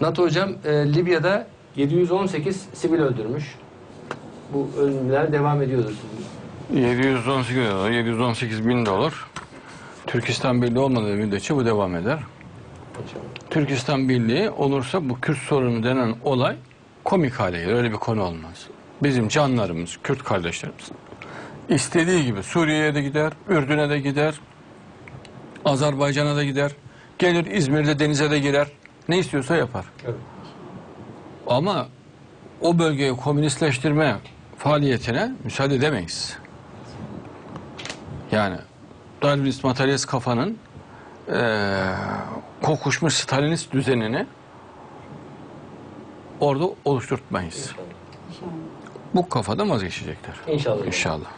NATO hocam e, Libya'da 718 sivil öldürmüş. Bu ölümler devam ediyordur. 718 olur, 718 bin de olur. Türkistan Birliği olmadığı müddetçe bu devam eder. İnşallah. Türkistan Birliği olursa bu Kürt sorunu denen olay komik hale gelir. Öyle bir konu olmaz. Bizim canlarımız, Kürt kardeşlerimiz istediği gibi Suriye'ye de gider, Ürdün'e de gider, Azerbaycan'a da gider. Gelir İzmir'de denize de girer. Ne istiyorsa yapar. Evet. Ama o bölgeyi komünistleştirme faaliyetine müsaade edemeyiz. Yani Darwinist materyalist kafanın eee kokuşmuş Stalinist düzenini orada oluşturtmayız. Bu kafadan vazgeçecekler. İnşallah. İnşallah.